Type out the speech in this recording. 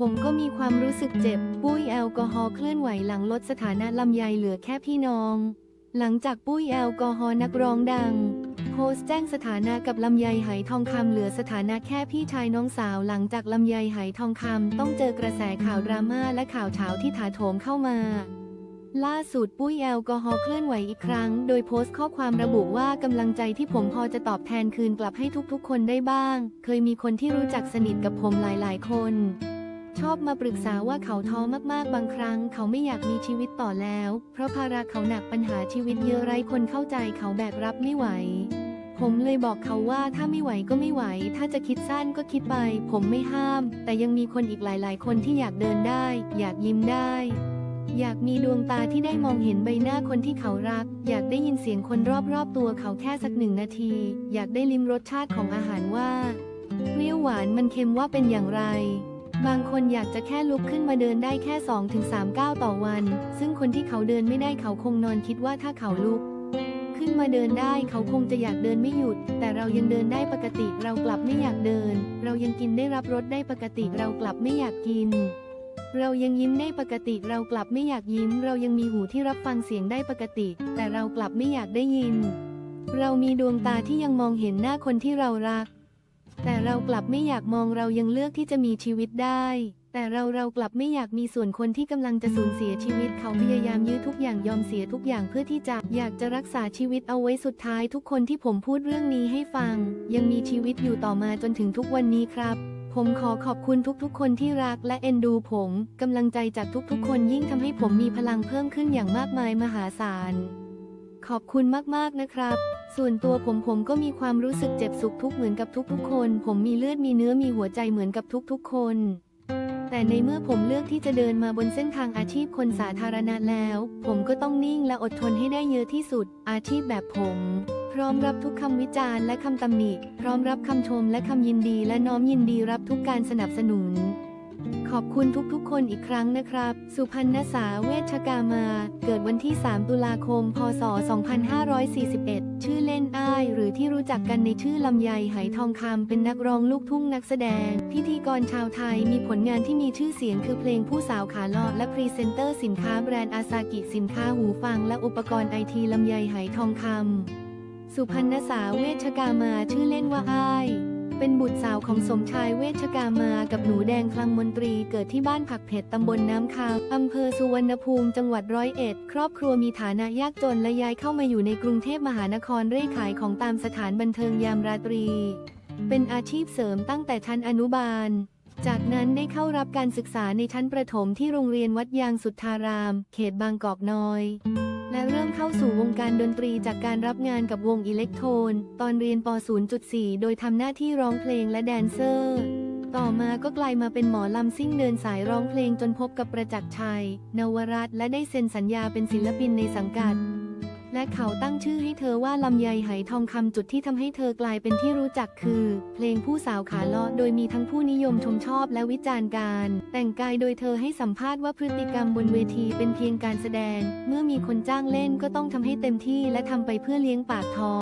ผมก็มีความรู้สึกเจ็บ ปุ้ยแอลกอฮอล์เคลื่อนไหวหลังลดสถานะลำไยเหลือแค่พี่น้อง หลังจากปุ้ยแอลกอฮอล์นักร้องดัง โพสต์แจ้งสถานะกับลำไยไหทองคำเหลือสถานะแค่พี่ชายน้องสาว หลังจากลำไยไหทองคำต้องเจอกระแสข่าวดราม่าและข่าวเช้าที่ถาโถมเข้ามาล่าสุดปุ้ยแอลกอฮอล์เคลื่อนไหวอีกครั้ง โดยโพสต์ข้อความระบุว่ากำลังใจที่ผมพอจะตอบแทนคืนกลับให้ทุกๆ คนได้บ้าง เคยมีคนที่รู้จักสนิทกับผมหลายๆ คน ชอบมาปรึกษาว่าเขาท้อมากๆ บางครั้ง เขาไม่อยากมีชีวิตต่อแล้ว เพราะภาระเขาหนักปัญหาชีวิตเยอะไร้คนเข้าใจเขาแบกรับไม่ไหว ผมเลยบอกเขาว่าถ้าไม่ไหวก็ไม่ไหว ถ้าจะคิดสั้นก็คิดไป ผมไม่ห้าม แต่ยังมีคนอีกหลายๆ คนที่อยากเดินได้ อยากยิ้มได้ อยากมีดวงตาที่ได้มองเห็นใบหน้าคนที่เขารัก อยากได้ยินเสียงคนรอบๆ ตัวเขาแค่สักหนึ่งนาที อยากได้ลิ้มรสชาติของอาหารว่าเปรี้ยวหวานมันเค็มว่าเป็นอย่างไร บางคนอยากจะแค่ลุกขึ้นมาเดินได้แค่ 2-3 ก้าวต่อวัน ซึ่งคนที่เขาเดินไม่ได้เขาคงนอนคิดว่าถ้าเขาลุก ขึ้นมาเดินได้เขาคงจะอยากเดินไม่หยุด แต่เรายังเดินได้ปกติเรากลับไม่อยากเดิน เรายังกินได้รับรสได้ปกติเรากลับไม่อยากกิน เรายังยิ้มได้ปกติเรากลับไม่อยากยิ้ม เรายังมีหูที่รับฟังเสียงได้ปกติ แต่เรากลับไม่อยากได้ยิน เรามีดวงตาที่ยังมองเห็นหน้าคนที่เรารัก แต่เรากลับไม่อยากมองเรายังเลือกที่จะมีชีวิตได้ แต่เราเรากลับไม่อยากมีส่วนคนที่กำลังจะสูญเสียชีวิต เขาพยายามยื้อทุกอย่างยอมเสียทุกอย่างเพื่อที่จะอยากจะรักษาชีวิตเอาไว้สุดท้ายทุกคนที่ผมพูดเรื่องนี้ให้ฟัง ยังมีชีวิตอยู่ต่อมาจนถึงทุกวันนี้ครับผมขอขอบคุณทุกๆ คนที่รักและเอ็นดูผมกำลังใจจากทุกๆ คนยิ่งทำให้ผมมีพลังเพิ่มขึ้นอย่างมากมายมหาศาล ขอบคุณมากๆนะครับ ส่วนตัวผมผมก็มีความรู้สึกเจ็บสุขทุกเหมือนกับทุกๆคน ผมมีเลือดมีเนื้อมีหัวใจเหมือนกับทุกๆคน แต่ในเมื่อผมเลือกที่จะเดินมาบนเส้นทางอาชีพคนสาธารณะแล้ว ผมก็ต้องนิ่งและอดทนให้ได้เยอะที่สุด อาชีพแบบผม พร้อมรับทุกคำวิจารณ์และคำตำหนิ พร้อมรับคำชมและคำยินดีและน้อมยินดีรับทุกการสนับสนุน ขอบคุณทุกๆ คนอีกครั้งนะครับ สุพรรณษาเวชกามา เกิดวันที่ 3 ตุลาคม พศ 2541 ชื่อเล่นอ้าย หรือที่รู้จักกันในชื่อลำไยไหทองคำเป็นนักร้องลูกทุ่งนักแสดง พิธีกรชาวไทยมีผลงานที่มีชื่อเสียงคือเพลงผู้สาวขาเลาะและพรีเซนเตอร์สินค้าแบรนด์อาซากิสินค้าหูฟัง และอุปกรณ์ไอทีลำไยไหทองคำสุพรรณษาเวชกามาชื่อเล่นว่าอ้าย เป็นบุตรสาวของสมชายเวชกามากับหนูแดงคลังมนตรีเกิดที่บ้านผักเผ็ดตำบลน้ำคาวอำเภอสุวรรณภูมิจังหวัดร้อยเอ็ด ครอบครัวมีฐานะยากจนและย้ายเข้ามาอยู่ในกรุงเทพมหานครเร่ขายของตามสถานบันเทิงยามราตรี เป็นอาชีพเสริมตั้งแต่ชั้นอนุบาล จากนั้นได้เข้ารับการศึกษาในชั้นประถมที่โรงเรียนวัดยางสุทธาราม เขตบางกอกน้อย และเริ่มเข้าสู่วงการดนตรีจากการรับงานกับวงอิเล็กโทน ตอนเรียนป .0.4 โดยทำหน้าที่ร้องเพลงและแดนเซอร์ ต่อมาก็กลายมาเป็นหมอลำซิ่งเดินสายร้องเพลงจนพบกับประจักษ์ชัย นวรัตและได้เซ็นสัญญาเป็นศิลปินในสังกัด และเขาตั้งชื่อให้เธอว่าลำไยไหทองคำจุดที่ทำให้เธอกลายเป็นที่รู้จักคือ เพลงผู้สาวขาเลาะโดยมีทั้งผู้นิยมชมชอบและวิจารณ์การ แต่งกายโดยเธอให้สัมภาษณ์ว่าพฤติกรรมบนเวทีเป็นเพียงการแสดง เมื่อมีคนจ้างเล่นก็ต้องทำให้เต็มที่และทำไปเพื่อเลี้ยงปากท้อง